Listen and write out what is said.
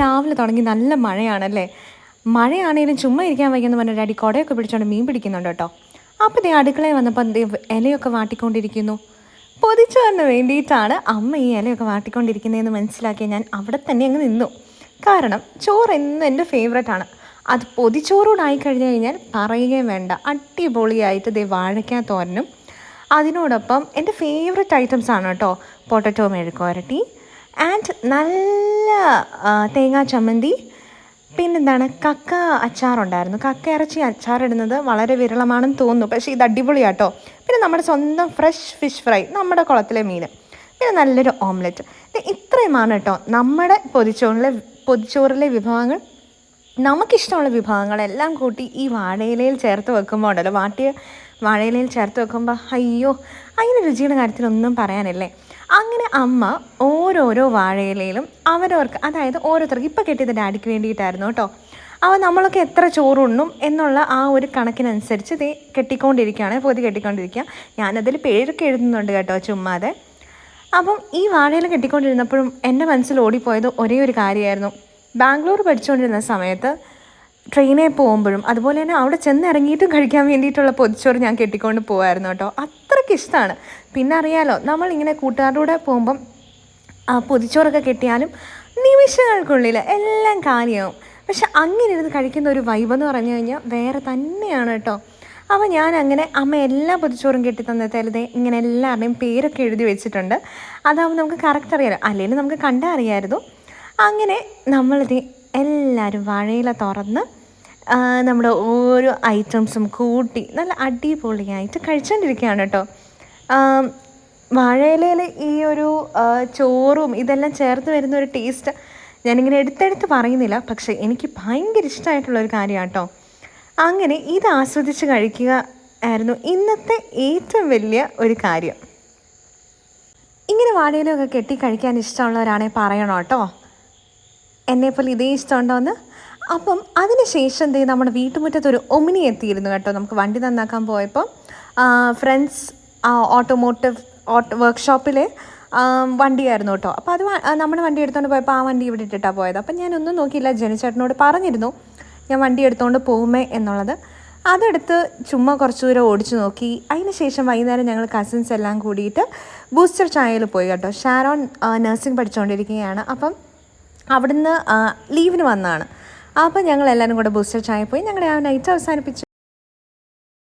രാവിലെ തുടങ്ങി നല്ല മഴയാണല്ലേ? മഴയാണെങ്കിലും ചുമ്മാ ഇരിക്കാൻ വയ്യെന്ന് പറഞ്ഞ ഡാഡി കുടയൊക്കെ പിടിച്ചോണ്ട് മീൻ പിടിക്കുന്നുണ്ട് കേട്ടോ. അപ്പോൾ ദേ അടുക്കളയിൽ വന്നപ്പോൾ ദേ ഇലയൊക്കെ വാട്ടിക്കൊണ്ടിരിക്കുന്നു. പൊതിച്ചോറിന് വേണ്ടിയിട്ടാണ് അമ്മ ഈ ഇലയൊക്കെ വാട്ടിക്കൊണ്ടിരിക്കുന്നതെന്ന് മനസ്സിലാക്കി ഞാൻ അവിടെ തന്നെ അങ്ങ് നിന്നു. കാരണം ചോറ് എന്നും എന്റെ ഫേവറേറ്റ് ആണ് അത് പൊതിച്ചോറോടായി കഴിഞ്ഞു കഴിഞ്ഞാൽ പറയുകയും വേണ്ട. അടിപൊളിയായിട്ട് ദേ വാഴയ്ക്കാ തോരനും. അതിനോടൊപ്പം എന്റെ ഫേവററ്റ് ഐറ്റംസ് ആണ് കേട്ടോ പൊട്ടറ്റോ മെഴുക്കുവരട്ടി ആൻഡ് നല്ല തേങ്ങാ ചമ്മന്തി. പിന്നെന്താണ്? കക്ക അച്ചാറുണ്ടായിരുന്നു. കക്ക ഇറച്ചി അച്ചാറിടുന്നത് വളരെ വിരളമാണെന്ന് തോന്നുന്നു. പക്ഷേ ഇത് അടിപൊളിയാട്ടോ. പിന്നെ നമ്മുടെ സ്വന്തം ഫ്രഷ് ഫിഷ് ഫ്രൈ നമ്മുടെ കുളത്തിലെ മീൻ. പിന്നെ നല്ലൊരു ഓംലെറ്റ്. ഇത് ഇത്രയുമാണ് കേട്ടോ. നമ്മുടെ പൊതിച്ചോറിലെ പൊതിച്ചോറിലെ വിഭവങ്ങൾ. നമുക്കിഷ്ടമുള്ള വിഭവങ്ങളെല്ലാം കൂട്ടി ഈ വാഴയിലയിൽ ചേർത്ത് വെക്കുമ്പോൾ ഉണ്ടല്ലോ വാട്ടിയ വാഴയിലയിൽ ചേർത്ത് വെക്കുമ്പോൾ അയ്യോ അതിന് രുചിയുടെ കാര്യത്തിലൊന്നും പറയാനല്ലേ? അങ്ങനെ അമ്മ ഓരോരോ വാഴയിലയിലും അവരവർക്ക് അതായത് ഓരോരുത്തർക്ക് ഇപ്പോൾ കിട്ടിയത് ഡാഡിക്ക് വേണ്ടിയിട്ടായിരുന്നു കേട്ടോ. അവ നമ്മളൊക്കെ എത്ര ചോറുണ്ണും എന്നുള്ള ആ ഒരു കണക്കിനനുസരിച്ച് ഇത് കെട്ടിക്കൊണ്ടിരിക്കുകയാണ് പൊതി കെട്ടിക്കൊണ്ടിരിക്കുക. ഞാനതിൽ പേരൊക്കെ എഴുതുന്നുണ്ട് കേട്ടോ ചുമ്മാതെ. അപ്പം ഈ വാഴയിൽ കെട്ടിക്കൊണ്ടിരുന്നപ്പോഴും എന്റെ മനസ്സിൽ ഓടിപ്പോയത് ഒരേ ഒരു കാര്യമായിരുന്നു. ബാംഗ്ലൂർ പഠിച്ചുകൊണ്ടിരുന്ന സമയത്ത് ട്രെയിനിൽ പോകുമ്പോഴും അതുപോലെ തന്നെ അവിടെ ചെന്ന് ഇറങ്ങിയിട്ടും കഴിക്കാൻ വേണ്ടിയിട്ടുള്ള പൊതിച്ചോറ് ഞാൻ കെട്ടിക്കൊണ്ട് പോകുമായിരുന്നു കേട്ടോ. അത്രയ്ക്ക് ഇഷ്ടമാണ് പിന്നെ അറിയാലോ നമ്മളിങ്ങനെ കൂട്ടുകാരുടെ കൂടെ പോകുമ്പം ആ പൊതിച്ചോറൊക്കെ കെട്ടിയാലും നിമിഷങ്ങൾക്കുള്ളിൽ എല്ലാം കാലിയാവും. പക്ഷെ അങ്ങനെ ഇരുന്ന് കഴിക്കുന്ന ഒരു വൈബ് എന്ന് പറഞ്ഞു കഴിഞ്ഞാൽ വേറെ തന്നെയാണ് കേട്ടോ. അപ്പോൾ ഞാൻ അങ്ങനെ അമ്മ എല്ലാ പൊതിച്ചോറും കെട്ടി തന്നതേ ഇങ്ങനെ എല്ലാവരുടെയും പേരൊക്കെ എഴുതി വെച്ചിട്ടുണ്ട്. അതാവുമ്പോൾ നമുക്ക് കറക്റ്റ് അറിയാലോ. അല്ലെങ്കിൽ നമുക്ക് കണ്ടാൽ അറിയാമായിരുന്നു. അങ്ങനെ നമ്മളിത് എല്ലാവരും വാഴയില തുറന്ന് നമ്മുടെ ഓരോ ഐറ്റംസും കൂട്ടി നല്ല അടിപൊളിയായിട്ട് കഴിച്ചുകൊണ്ടിരിക്കുകയാണ് കേട്ടോ. വാഴയിലയിൽ ഈ ഒരു ചോറും ഇതെല്ലാം ചേർത്ത് വരുന്ന ഒരു ടേസ്റ്റ് ഞാനിങ്ങനെ എടുത്തെടുത്ത് പറയുന്നില്ല. പക്ഷേ എനിക്ക് ഭയങ്കര ഇഷ്ടമായിട്ടുള്ള ഒരു കാര്യമാണ് കേട്ടോ. അങ്ങനെ ഇത് ആസ്വദിച്ച് കഴിക്കുക ആയിരുന്നു ഇന്നത്തെ ഏറ്റവും വലിയ ഒരു കാര്യം. ഇങ്ങനെ വാഴയിലൊക്കെ കെട്ടി കഴിക്കാൻ ഇഷ്ടമുള്ളവരാണെങ്കിൽ പറയണം കേട്ടോ? എന്നെപ്പോലെ ഇതേ ഇഷ്ടമുണ്ടോയെന്ന് അപ്പം അതിനുശേഷം ദേ നമ്മുടെ വീട്ടുമുറ്റത്ത് ഒരു ഒമിനി എത്തിയിരുന്നു കേട്ടോ. നമുക്ക് വണ്ടി നന്നാക്കാൻ പോയപ്പോൾ ഫ്രണ്ട്സ് ഓട്ടോമോട്ടീവ് ഓട്ടോ വർക്ക്ഷോപ്പിലെ വണ്ടിയായിരുന്നു കേട്ടോ. അപ്പോൾ അത് നമ്മുടെ വണ്ടി എടുത്തുകൊണ്ട് പോയപ്പോൾ ആ വണ്ടി ഇവിടെ ഇട്ടിട്ടാണ് പോയത്. അപ്പം ഞാനൊന്നും നോക്കിയില്ല ജനിച്ചേട്ടനോട് പറഞ്ഞിരുന്നു ഞാൻ വണ്ടി എടുത്തുകൊണ്ട് പോകുമേ എന്നുള്ളത്. അതെടുത്ത് ചുമ്മാ കുറച്ച് ദൂരം ഓടിച്ചു നോക്കി. അതിന് ശേഷം വൈകുന്നേരം ഞങ്ങൾ കസിൻസ് എല്ലാം കൂടിയിട്ട് ബൂസ്റ്റർ ചായയിൽ പോയി കേട്ടോ. ഷാരോൺ നഴ്സിംഗ് പഠിച്ചുകൊണ്ടിരിക്കുകയാണ് അപ്പം അവിടുന്ന് ലീവിന് വന്നതാണ്. അപ്പം ഞങ്ങൾ എല്ലാവരും കൂടെ ബൂസ്റ്റർ ചായ പോയി ഞങ്ങളുടെ ആ നൈറ്റ് അവസാനിപ്പിച്ചു.